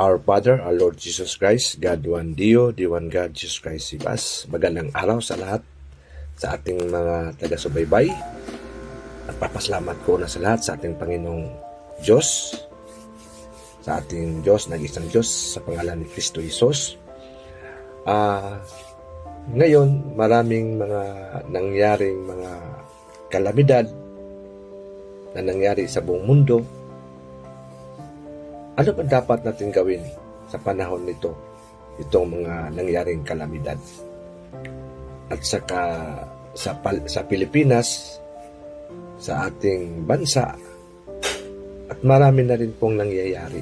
Our Father, our Lord Jesus Christ, God one Dio, di one God, Jesus Christ Sibas. Magandang araw sa lahat, sa ating mga taga-subaybay. At papasalamat ko na sa lahat sa ating Panginoong Diyos, sa ating Diyos, nag-isang Diyos, sa pangalan ni Kristo Jesus. Ah, ngayon, maraming mga nangyaring mga kalamidad na nangyari sa buong mundo. Ano ba dapat natin gawin sa panahon nito? Itong mga nangyaring kalamidad. At saka sa, sa Pilipinas, sa ating bansa, at marami na rin pong nangyayari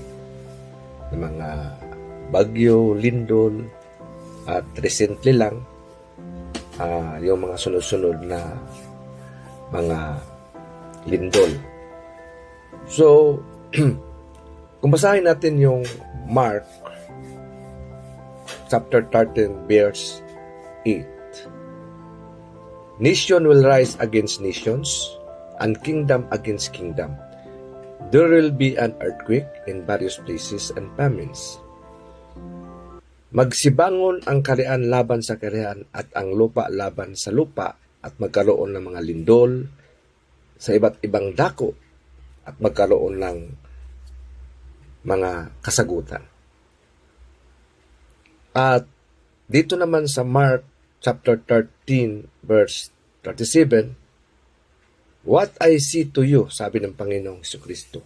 ng mga bagyo, lindol, at recently lang, ah, yung mga sunod-sunod na mga lindol. So, kung basahin natin yung Mark chapter 13 verse 8. Nation will rise against nations and kingdom against kingdom. There will be an earthquake in various places and famines. Magsibangon ang karian laban sa karian at ang lupa laban sa lupa at magkaroon ng mga lindol sa iba't ibang dako at magkaroon ng mga kasagutan. At dito naman sa Mark chapter 13 verse 37, What I see to you, sabi ng Panginoong Hesus Kristo,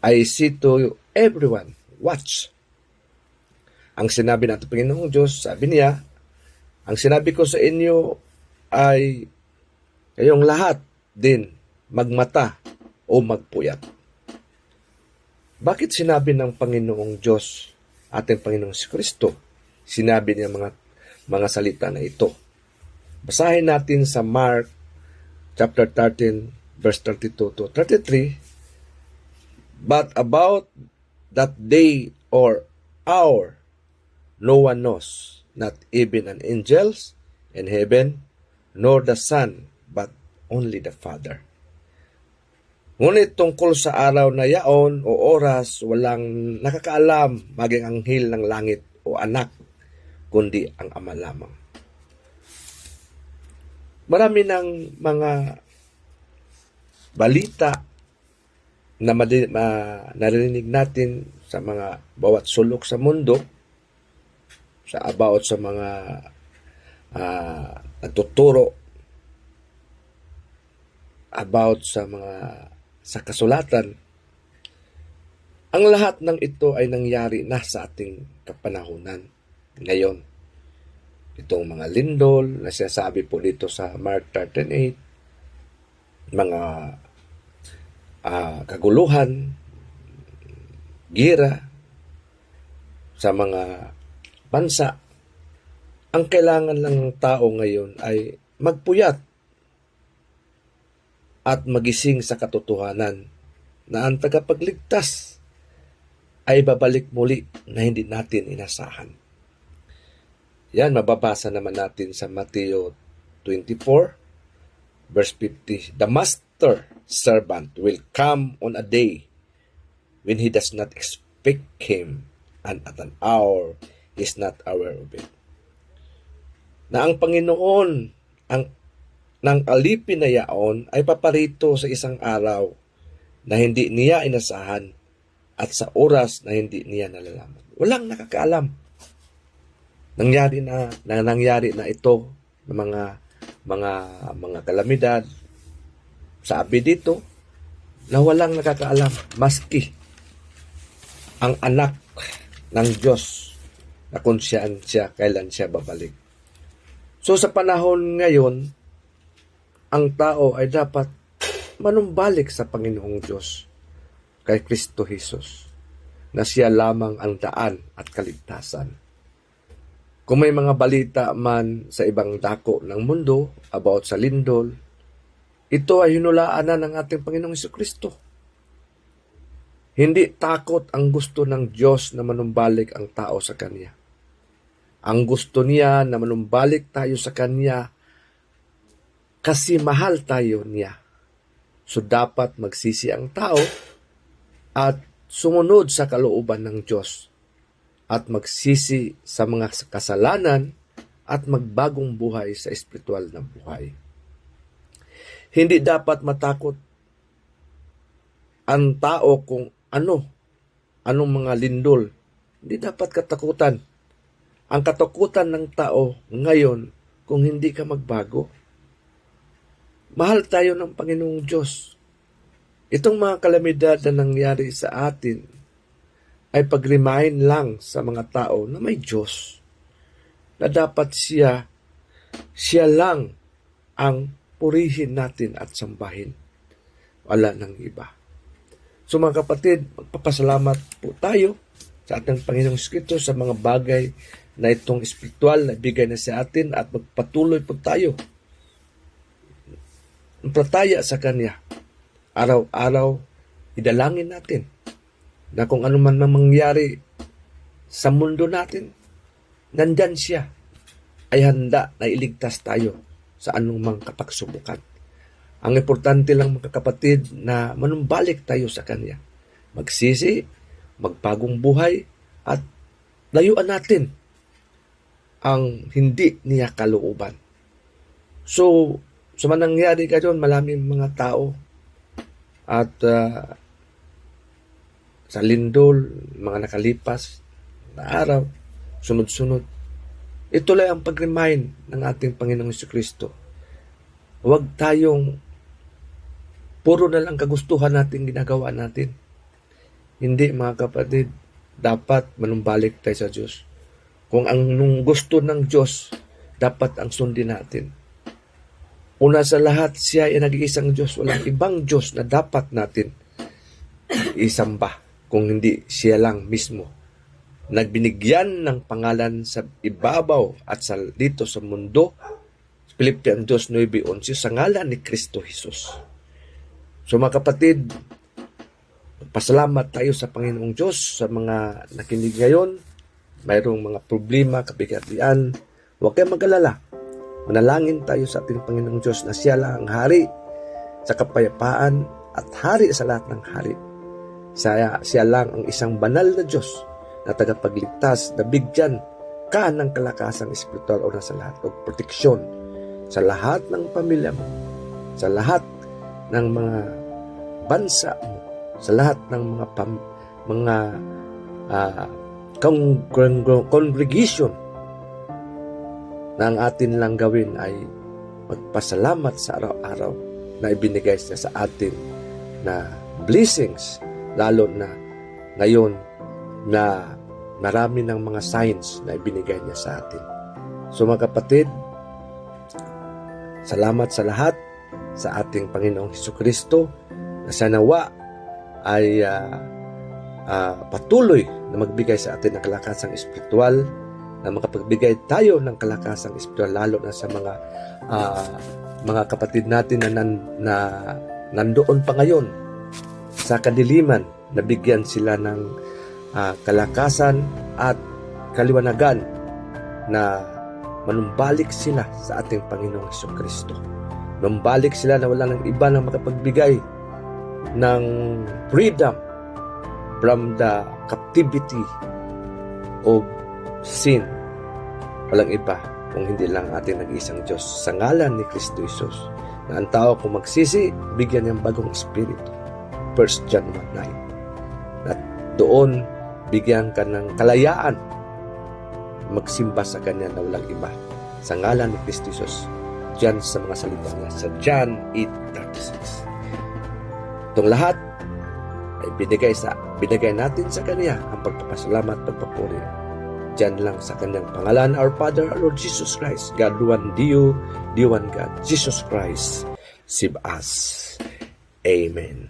I see to you, everyone, watch. Ang sinabi natin Panginoong Diyos, sabi niya, ang sinabi ko sa inyo ay kayong lahat din magmata o magpuyat. Bakit sinabi ng Panginoong Diyos, ating Panginoong si Kristo, sinabi niya mga, mga salita na ito? Basahin natin sa Mark chapter 13, verse 32 to 33. But about that day or hour, no one knows, not even an angels in heaven, nor the Son, but only the Father. Ngunit tungkol sa araw na yaon o oras, walang nakakaalam maging anghel ng langit o anak, kundi ang Ama lamang. Marami ng mga balita na madi- ma- narinig natin sa mga bawat sulok sa mundo, sa about sa mga ah, nagtuturo about sa mga sa kasulatan, ang lahat ng ito ay nangyari na sa ating kapanahunan ngayon. Itong mga lindol na sinasabi po dito sa Mark 13.8, mga ah, kaguluhan, gira sa mga bansa, ang kailangan lang ng tao ngayon ay magpuyat at magising sa katotohanan na ang tagapagligtas ay babalik muli na hindi natin inasahan. Yan, mababasa naman natin sa Mateo 24, verse 50. The master servant will come on a day when he does not expect him and at an hour is not aware of it. Na ang Panginoon, ang ng alipin na yaon ay paparito sa isang araw na hindi niya inasahan at sa oras na hindi niya nalalaman. Walang nakakaalam. Nangyari na, na nangyari na ito ng mga mga mga kalamidad. Sabi dito na walang nakakaalam maski ang anak ng Diyos na kung siya, kailan siya babalik. So sa panahon ngayon, ang tao ay dapat manumbalik sa Panginoong Diyos kay Kristo Jesus na siya lamang ang daan at kaligtasan. Kung may mga balita man sa ibang dako ng mundo about sa lindol, ito ay hinulaan na ng ating Panginoong Kristo. Hindi takot ang gusto ng Diyos na manumbalik ang tao sa Kanya. Ang gusto niya na manumbalik tayo sa Kanya kasi mahal tayo niya. So dapat magsisi ang tao at sumunod sa kalooban ng Diyos at magsisi sa mga kasalanan at magbagong buhay sa espiritual na buhay. Hindi dapat matakot ang tao kung ano, anong mga lindol. Hindi dapat katakutan. Ang katakutan ng tao ngayon kung hindi ka magbago. Mahal tayo ng Panginoong Diyos. Itong mga kalamidad na nangyari sa atin ay pag-remind lang sa mga tao na may Diyos. Na dapat siya, siya lang ang purihin natin at sambahin. Wala nang iba. So mga kapatid, magpapasalamat po tayo sa ating Panginoong Kristo sa mga bagay na itong espiritual na bigay na sa atin at magpatuloy po tayo Pataya sa Kanya. Araw-araw, idalangin natin na kung ano man mang mangyari sa mundo natin, nandyan siya ay handa na iligtas tayo sa anumang kapagsubukan. Ang importante lang mga kapatid na manumbalik tayo sa Kanya. Magsisi, magpagong buhay, at layuan natin ang hindi niya kalooban. So, so, manangyari ka doon, maraming mga tao at uh, sa lindol, mga nakalipas na araw, sunod-sunod. Ito lang ang pag-remind ng ating Panginoong Kristo. Huwag tayong puro na lang kagustuhan natin ginagawa natin. Hindi mga kapatid, dapat manumbalik tayo sa Diyos. Kung ang nung gusto ng Diyos, dapat ang sundin natin. Una sa lahat, siya ay nag-iisang Diyos. Walang ibang Diyos na dapat natin isamba kung hindi siya lang mismo. Nagbinigyan ng pangalan sa ibabaw at sa dito sa mundo, Philippians 2.9.11, sa ngalan ni Kristo Jesus. So mga kapatid, pasalamat tayo sa Panginoong Diyos sa mga nakinig ngayon. Mayroong mga problema, kabigatian. Huwag kayong mag-alala Manalangin tayo sa ating Panginoong Diyos na siya lang ang hari sa kapayapaan at hari sa lahat ng hari. Siya, siya lang ang isang banal na Diyos na tagapagligtas na bigyan ka ng kalakasang espiritual o sa lahat o proteksyon sa lahat ng pamilya mo, sa lahat ng mga bansa mo, sa lahat ng mga pam, mga uh, congregation na ang atin lang gawin ay magpasalamat sa araw-araw na ibinigay niya sa atin na blessings, lalo na ngayon na marami ng mga signs na ibinigay niya sa atin. So mga kapatid, salamat sa lahat sa ating Panginoong Heso Kristo na sa nawa ay uh, uh, patuloy na magbigay sa atin ng kalakasang espiritual na makapagbigay tayo ng kalakasang espiritual lalo na sa mga uh, mga kapatid natin na, nan, na nandoon pa ngayon sa kadiliman nabigyan sila ng uh, kalakasan at kaliwanagan na manumbalik sila sa ating Panginoong Heso Kristo. Manumbalik sila na wala ng iba na makapagbigay ng freedom from the captivity of sin. Walang iba kung hindi lang ating nag-iisang Diyos sa ngalan ni Kristo Jesus na ang tao kung magsisi, bigyan ng bagong espiritu. 1 John 1.9 At doon, bigyan ka ng kalayaan magsimba sa Kanya na walang iba. Sa ngalan ni Kristo Jesus. Diyan sa mga salita niya. Sa John 8.36 Itong lahat ay binigay, sa, binigay natin sa Kanya ang pagpapasalamat at pagpapuri Diyan lang sa kanyang pangalan, our Father, our Lord Jesus Christ, God one Dio, Dio one God, Jesus Christ, save us. Amen.